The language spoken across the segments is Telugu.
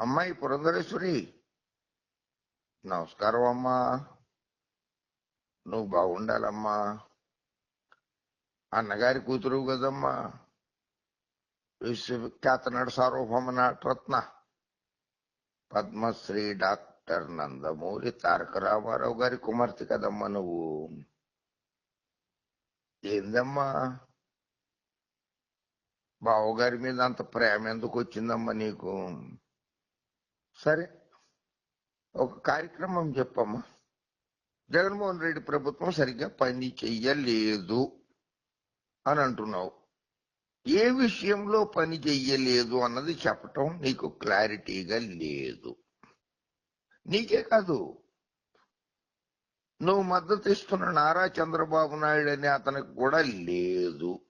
అమ్మాయి పురంధరేశ్వరి. నమస్కారం అమ్మా. నువ్వు బాగుండాలమ్మా. అన్నగారి కూతురు కదమ్మా. విశ్వవిఖ్యాత నట సార్వభౌమ నాటరత్న పద్మశ్రీ డాక్టర్ నందమూరి తారక రామారావు గారి కుమార్తె కదమ్మా నువ్వు. ఏందమ్మా? బావగారి మీద అంత ప్రేమ ఎందుకు వచ్చిందమ్మా నీకు? సరే. ఒక కార్యక్రమం చెప్పమ్మా. జగన్మోహన్ రెడ్డి ప్రభుత్వం సరిగ్గా పని చెయ్యలేదు అని అంటున్నావు. ఏ విషయంలో పని చెయ్యలేదు అన్నది చెప్పటం నీకు క్లారిటీగా లేదు. నీకే కాదు. నువ్వు మద్దతు ఇస్తున్న నారా చంద్రబాబు నాయుడు అనే అతనికి కూడా లేదు.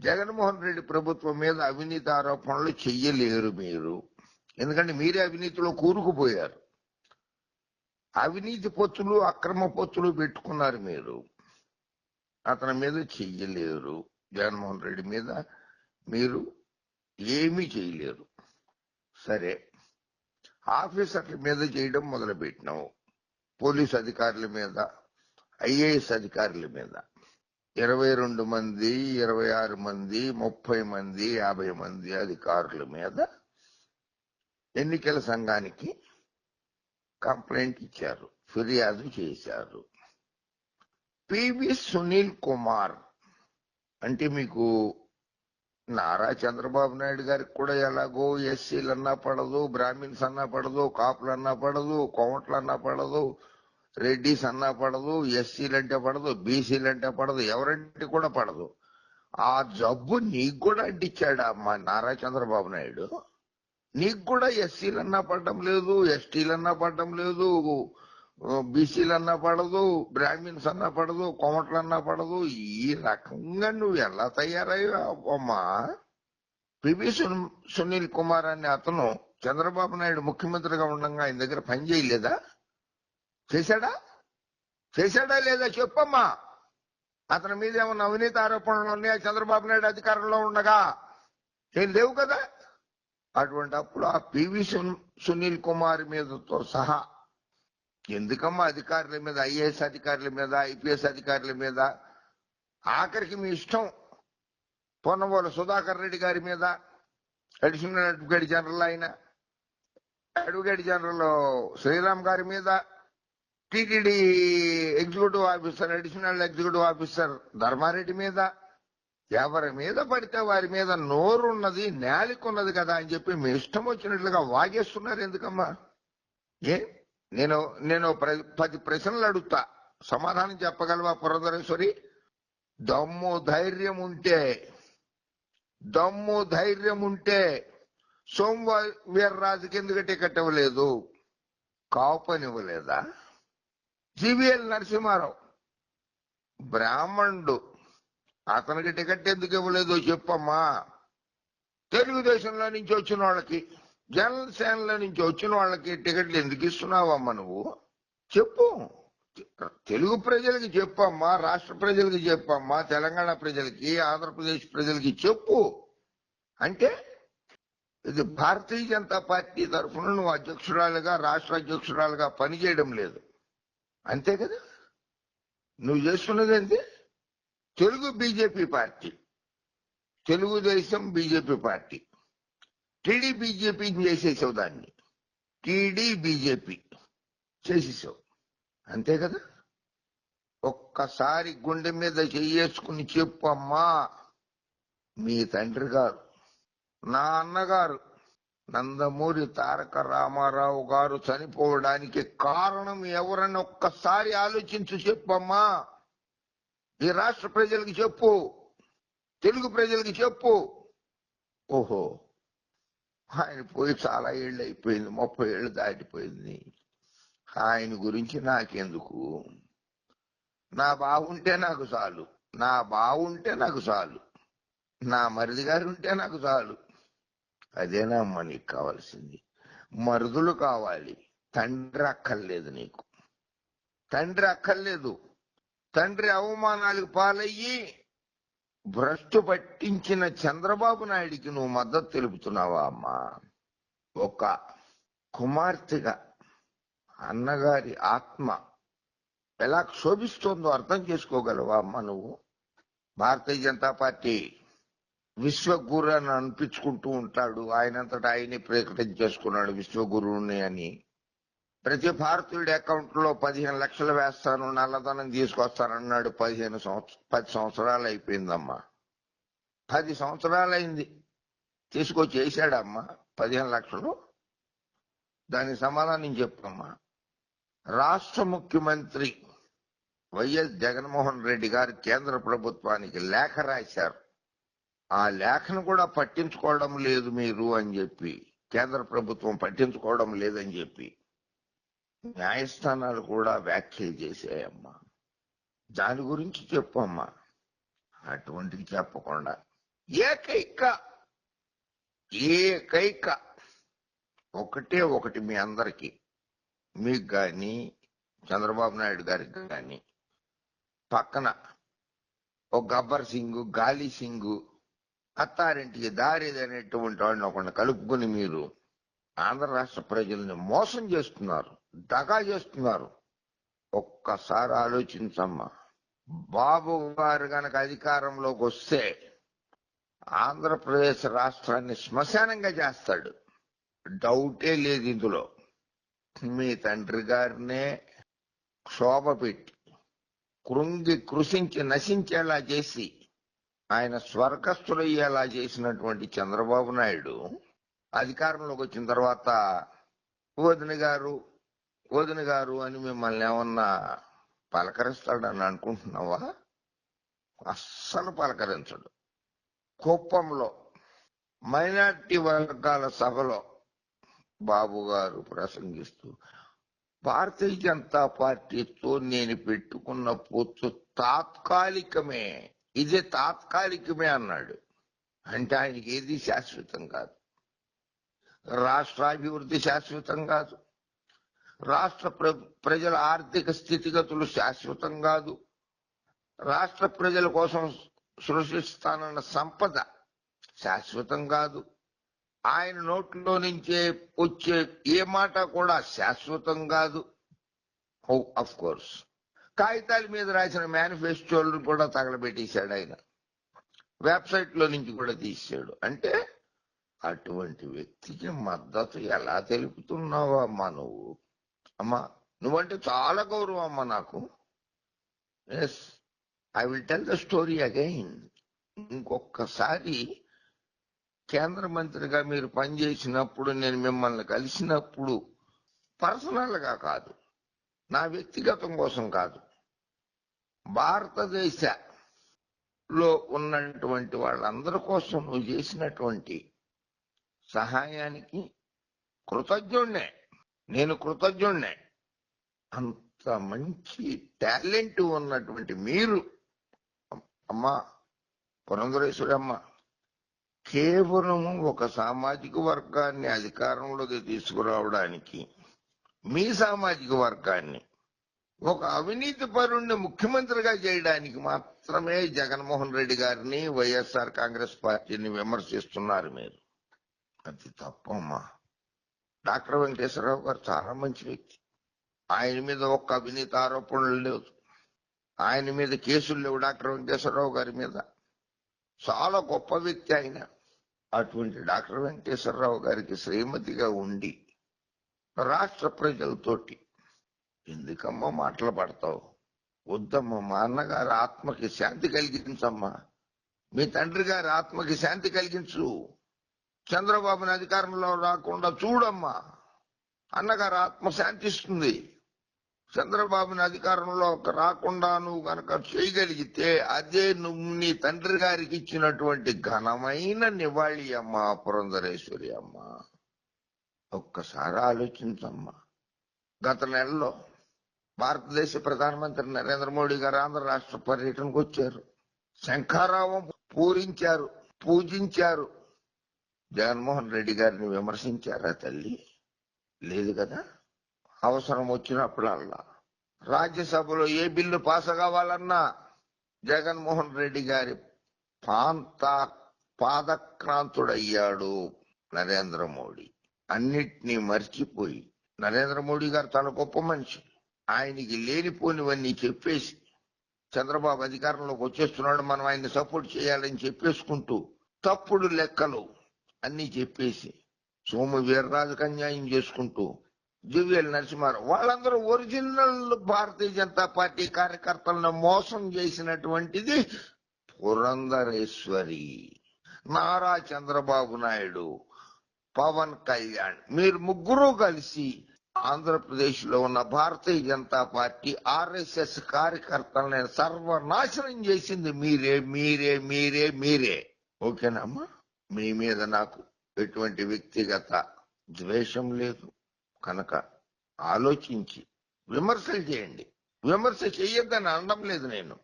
జగన్మోహన్ రెడ్డి ప్రభుత్వం మీద అవినీతి ఆరోపణలు చెయ్యలేరు మీరు. ఎందుకంటే మీరే అవినీతిలో కూరుకుపోయారు. అవినీతి పొత్తులు అక్రమ పొత్తులు పెట్టుకున్నారు మీరు. అతని మీద చెయ్యలేరు. జగన్మోహన్ రెడ్డి మీద మీరు ఏమీ చేయలేరు సరే ఆఫీసర్ల మీద చేయడం మొదలుపెట్టినావు పోలీస్ అధికారుల మీద ఐఏఎస్ అధికారుల మీద. ఇరవై రెండు మంది ఇరవై ఆరు మంది ముప్పై మంది యాభై మంది అధికారుల మీద ఎన్నికల సంఘానికి కంప్లైంట్ ఇచ్చారు ఫిర్యాదు చేశారు. పివి సునీల్ కుమార్ అంటే మీకు నారా చంద్రబాబు నాయుడు గారికి కూడా ఎలాగో ఎస్సీలు అన్నా పడదు బ్రాహ్మిన్స్ అన్నా పడదు కాపులు అన్నా పడదు కోమట్లు అన్నా పడదు రెడ్డిస్ అన్నా పడదు ఎస్సీలు అంటే పడదు బీసీలు అంటే పడదు ఎవరంటే కూడా పడదు. ఆ జబ్బు నీకు కూడా అంటించాడా మా నారా చంద్రబాబు నాయుడు? నీకు కూడా ఎస్సీలు అన్నా పడడం లేదు ఎస్టీలు అన్నా పడడం లేదు బీసీలు అన్నా పడదు బ్రాహ్మిన్స్ అన్నా పడదు కొమట్లన్నా అన్నా పడదు ఈ రకంగా నువ్వు ఎలా తయారయ్యావమ్మా? పివి సునీల్ కుమార్ అనే అతను చంద్రబాబు నాయుడు ముఖ్యమంత్రిగా ఉండగా ఆయన దగ్గర పని చేయలేదా? చేశాడా? చేశాడా లేదా చెప్పమ్మా? అతని మీద ఏమన్నా అవినీతి ఆరోపణలు ఉన్నాయా? చంద్రబాబు నాయుడు అధికారంలో ఉండగా? ఏం లేవు కదా? అటువంటి అప్పుడు ఆ పివి సున్- సునీల్ కుమార్ మీదతో సహా ఎందుకమ్మా అధికారుల మీద ఐఏఎస్ అధికారుల మీద ఐపీఎస్ అధికారుల మీద ఆఖరికి మీ ఇష్టం పొన్నవోలు సుధాకర్ రెడ్డి గారి మీద అడిషనల్ అడ్వకేట్ జనరల్ ఆయన అడ్వకేట్ జనరల్ శ్రీరామ్ గారి మీద TTD executive officer additional executive officer Dharmareddy మీద ఎవరి మీద పడితే వారి మీద నోరున్నది నేలికున్నది కదా అని చెప్పి మీ ఇష్టం వచ్చినట్లుగా వాగేస్తున్నారు ఎందుకమ్మా? ఏ? నేను నేను ప్ర- పది ప్రశ్నలు అడుగుతా. సమాధానం చెప్పగలవా పురంధరేశ్వరి? దమ్ము ధైర్యం ఉంటే దమ్ము ధైర్యం ఉంటే సోమవారం ఎందుకు టికెట్ ఇవ్వలేదు? కాపనివ్వలేదా? జీవీఎల్ నరసింహారావు బ్రాహ్మణుడు అతనికి టికెట్ ఎందుకు ఇవ్వలేదో చెప్పమ్మా. తెలుగుదేశంలో నుంచి వచ్చిన వాళ్ళకి జనసేనలో నుంచి వచ్చిన వాళ్ళకి టికెట్లు ఎందుకు ఇస్తున్నావమ్మా నువ్వు? చెప్పు. తెలుగు ప్రజలకి చెప్పమ్మా రాష్ట్ర ప్రజలకి చెప్పమ్మా తెలంగాణ ప్రజలకి ఆంధ్రప్రదేశ్ ప్రజలకి చెప్పు. అంటే ఇది భారతీయ జనతా పార్టీ తరఫున నువ్వు అధ్యక్షురాలుగా రాష్ట్ర అధ్యక్షురాలుగా పనిచేయడం లేదు. అంతే కదా? నువ్వు చేస్తున్నది ఏంటి Telugu BJP party Telugu Desam BJP party. TD BJP చేసేసావు దాన్ని. టీడీ బీజేపీ చేసేసావు. అంతే కదా? ఒక్కసారి గుండె మీద చెయ్యేసుకుని చెప్పు అమ్మా మీ తండ్రి గారు నా అన్నగారు నందమూరి తారక రామారావు గారు చనిపోవడానికి కారణం ఎవరని ఒక్కసారి ఆలోచించు చెప్పమ్మా. ఈ రాష్ట్ర ప్రజలకి చెప్పు. తెలుగు ప్రజలకి చెప్పు. ఓహో. ఆయన పోయి చాలా ఏళ్ళు అయిపోయింది. ముప్పై ఏళ్ళు దాటిపోయింది. ఆయన గురించి నాకెందుకు? నా బాగుంటే నాకు చాలు. నా బాగుంటే నాకు చాలు. నా మరిది గారు ఉంటే నాకు చాలు. అదేనా అమ్మ నీకు కావాల్సింది. మరుదులు కావాలి. తండ్రి అక్కర్లేదు నీకు. తండ్రి అక్కర్లేదు. తండ్రి అవమానాలకు పాలయ్యి భ్రష్టు పట్టించిన చంద్రబాబు నాయుడికి నువ్వు మద్దతు తెలుపుతున్నావా అమ్మా? ఒక కుమార్తెగా అన్నగారి ఆత్మ ఎలా క్షోభిస్తోందో అర్థం చేసుకోగలవా అమ్మ నువ్వు? భారతీయ జనతా పార్టీ విశ్వగురు అని అనిపించుకుంటూ ఉంటాడు. ఆయనంతటా ఆయనే ప్రకటించేసుకున్నాడు విశ్వగురువుని అని. ప్రతి భారతీయుడి అకౌంట్లో పదిహేను లక్షలు వేస్తాను నల్లధనం తీసుకొస్తానన్నాడు పదిహేను సంవత్సరం పది సంవత్సరాలు అయిపోయిందమ్మా. పది సంవత్సరాలైంది. తీసుకొచ్చి వేసాడమ్మా పదిహేను లక్షలు. దానికి సమాధానం చెప్పమ్మా రాష్ట్ర ముఖ్యమంత్రి వైఎస్ జగన్మోహన్ రెడ్డి గారు కేంద్ర ప్రభుత్వానికి లేఖ రాశారు. ఆ లేఖను కూడా పట్టించుకోవడం లేదు మీరు అని చెప్పి కేంద్ర ప్రభుత్వం పట్టించుకోవడం లేదని చెప్పి. న్యాయస్థానాలు కూడా వ్యాఖ్యలు చేశాయమ్మా. దాని గురించి చెప్పమ్మా. అటువంటిది చెప్పకుండా. ఏకైక ఏకైక ఒకటే ఒకటి మీ అందరికి. మీకు గాని చంద్రబాబు నాయుడు గారికి కానీ పక్కన ఒక గబ్బర్ సింగ్ గాలి సింగ్ అత్తారింటికి దారిది అనేటువంటి వాడిని ఒకరిని కలుపుకుని మీరు ఆంధ్ర రాష్ట్ర ప్రజల్ని మోసం చేస్తున్నారు. దగా చేస్తున్నారు ఒక్కసారి ఆలోచించమ్మా. బాబు గారు గనక అధికారంలోకి వస్తే ఆంధ్రప్రదేశ్ రాష్ట్రాన్ని శ్మశానంగా చేస్తాడు. డౌటే లేదు ఇందులో. మీ తండ్రి గారినే క్షోభ పెట్టి కృంగి కృషించి నశించేలా చేసి ఆయన స్వర్గస్థులయ్యేలా చేసినటువంటి చంద్రబాబు నాయుడు అధికారంలోకి వచ్చిన తర్వాత వదిన గారు వదిన గారు అని మిమ్మల్ని ఏమన్నా పలకరిస్తాడని అనుకుంటున్నావా? అస్సలు పలకరించడు. కుప్పంలో మైనార్టీ వర్గాల సభలో బాబు గారు ప్రసంగిస్తూ భారతీయ జనతా పార్టీతో నేను పెట్టుకున్న పొత్తు తాత్కాలికమే. ఇది తాత్కాలికమే అన్నాడు. అంటే ఆయనకి ఏది శాశ్వతం కాదు. రాష్ట్రాభివృద్ధి శాశ్వతం కాదు. రాష్ట్ర ప్ర- ప్రజల ఆర్థిక స్థితిగతులు శాశ్వతం కాదు. రాష్ట్ర ప్రజల కోసం సృష్టిస్తానన్న సంపద శాశ్వతం కాదు. ఆయన నోట్లో నుంచే వచ్చే ఏ మాట కూడా శాశ్వతం కాదు. Oh, అఫ్ కోర్స్ కాగితాల మీద రాసిన మేనిఫెస్టోలను కూడా తగలబెట్టేశాడు ఆయన. వెబ్సైట్లో నుంచి కూడా తీసాడు అంటే అటువంటి వ్యక్తికి మద్దతు ఎలా తెలుపుతున్నావా మనవు? అమ్మా నువ్వంటే చాలా గౌరవం అమ్మ నాకు. Yes I will tell the story again ఇంకొకసారి కేంద్ర మంత్రిగా మీరు పనిచేసినప్పుడు నేను మిమ్మల్ని కలిసినప్పుడు పర్సనల్గా కాదు నా వ్యక్తిగతం కోసం కాదు భారతదేశలో ఉన్నటువంటి వాళ్ళందరి కోసం నువ్వు చేసినటువంటి సహాయానికి కృతజ్ఞుణ్ణే. నేను కృతజ్ఞుణ్ణే. అంత మంచి టాలెంట్ ఉన్నటువంటి మీరు. అమ్మా పురంధరేశ్వరి అమ్మ ఒక సామాజిక వర్గాన్ని అధికారంలోకి తీసుకురావడానికి మీ సామాజిక వర్గాన్ని ఒక అవినీతి పరుణ్ణి ముఖ్యమంత్రిగా చేయడానికి మాత్రమే జగన్మోహన్ రెడ్డి గారిని వైఎస్ఆర్ కాంగ్రెస్ పార్టీని విమర్శిస్తున్నారు మీరు. అది తప్పమ్మా. డాక్టర్ వెంకటేశ్వరరావు గారు చాలా మంచి వ్యక్తి. ఆయన మీద ఒక్క అవినీతి ఆరోపణలు లేవు. ఆయన మీద కేసులు లేవు డాక్టర్ వెంకటేశ్వరరావు గారి మీద. చాలా గొప్ప వ్యక్తి ఆయన. అటువంటి డాక్టర్ వెంకటేశ్వరరావు గారికి శ్రీమతిగా ఉండి రాష్ట్ర ప్రజలతోటి ఎందుకమ్మా మాటలు పడతావు? వద్దమ్మా మా అన్నగారి ఆత్మకి శాంతి కలిగించమ్మా. మీ తండ్రి గారి ఆత్మకి శాంతి కలిగించు. చంద్రబాబుని అధికారంలో రాకుండా చూడమ్మా. అన్నగారు ఆత్మ శాంతిస్తుంది. చంద్రబాబుని అధికారంలో రాకుండా నువ్వు గనక చేయగలిగితే అదే నువ్వు నీ తండ్రి గారికి ఇచ్చినటువంటి ఘనమైన నివాళి అమ్మ పురంధరేశ్వరి అమ్మ. ఒక్కసారి ఆలోచించమ్మా. గత నెలలో భారతదేశ ప్రధానమంత్రి నరేంద్ర మోడీ గారు ఆంధ్ర రాష్ట్ర పర్యటనకు వచ్చారు. శంఖారావం పూరించారు పూజించారు. జగన్మోహన్ రెడ్డి గారిని విమర్శించారా తల్లి? లేదు కదా? అవసరం వచ్చినప్పుడల్లా. రాజ్యసభలో ఏ బిల్లు పాస్ కావాలన్నా జగన్మోహన్ రెడ్డి గారి పాంత పాదక్రాంతుడయ్యాడు నరేంద్ర మోడీ. అన్నిటినీ మర్చిపోయి నరేంద్ర మోడీ గారు తన గొప్ప మనిషి. ఆయనకి లేనిపోనివన్నీ చెప్పేసి చంద్రబాబు అధికారంలోకి వచ్చేస్తున్నాడు మనం ఆయన్ని సపోర్ట్ చేయాలని చెప్పేసుకుంటూ తప్పుడు లెక్కలు అన్ని చెప్పేసి సోము వీర్రాజుకు అన్యాయం చేసుకుంటూ దివ్యలు నరసింహారావు వాళ్ళందరూ ఒరిజినల్ భారతీయ జనతా పార్టీ కార్యకర్తలను మోసం చేసినటువంటిది పురంధరేశ్వరి. నారా చంద్రబాబు నాయుడు పవన్ కళ్యాణ్. మీరు ముగ్గురు కలిసి ఆంధ్రప్రదేశ్లో ఉన్న భారతీయ జనతా పార్టీ ఆర్ఎస్ఎస్ కార్యకర్తలను సర్వనాశనం చేసింది మీరే మీరే మీరే మీరే. ఓకేనమ్మా మీ మీద నాకు ఎటువంటి వ్యక్తిగత ద్వేషం లేదు. కనుక ఆలోచించి విమర్శలు చేయండి. విమర్శ చెయ్యొద్దని అనడం లేదు నేను.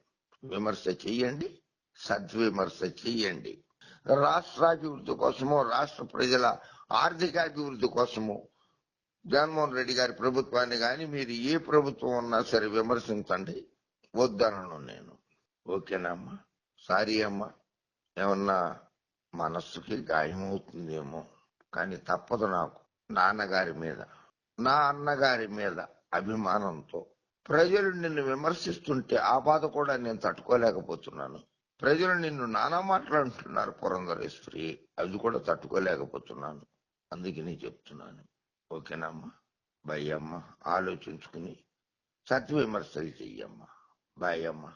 విమర్శ చెయ్యండి సద్విమర్శ చెయ్యండి. రాష్ట్రాభివృద్ధి కోసమో రాష్ట్ర ప్రజల ఆర్థికాభివృద్ధి కోసము జగన్మోహన్ రెడ్డి గారి ప్రభుత్వాన్ని కానీ మీరు ఏ ప్రభుత్వం ఉన్నా సరే విమర్శించండి. వద్దనను నేను. ఓకేనా అమ్మా? సారీ అమ్మా. ఏమన్నా మనస్సుకి గాయమవుతుందేమో. కానీ తప్పదు నాకు నాన్నగారి మీద నా అన్నగారి మీద అభిమానంతో. ప్రజలు నిన్ను విమర్శిస్తుంటే ఆ బాధ కూడా నేను తట్టుకోలేకపోతున్నాను. ప్రజలు నిన్ను నానా మాట్లాడుతున్నారు పురంధరేశ్వరి అది కూడా తట్టుకోలేకపోతున్నాను. అందుకని చెప్తున్నాను. ఓకేనమ్మా. బాయ్ అమ్మ. ఆలోచించుకుని సత్విమర్శలు చెయ్యమ్మా. బాయ్ అమ్మా.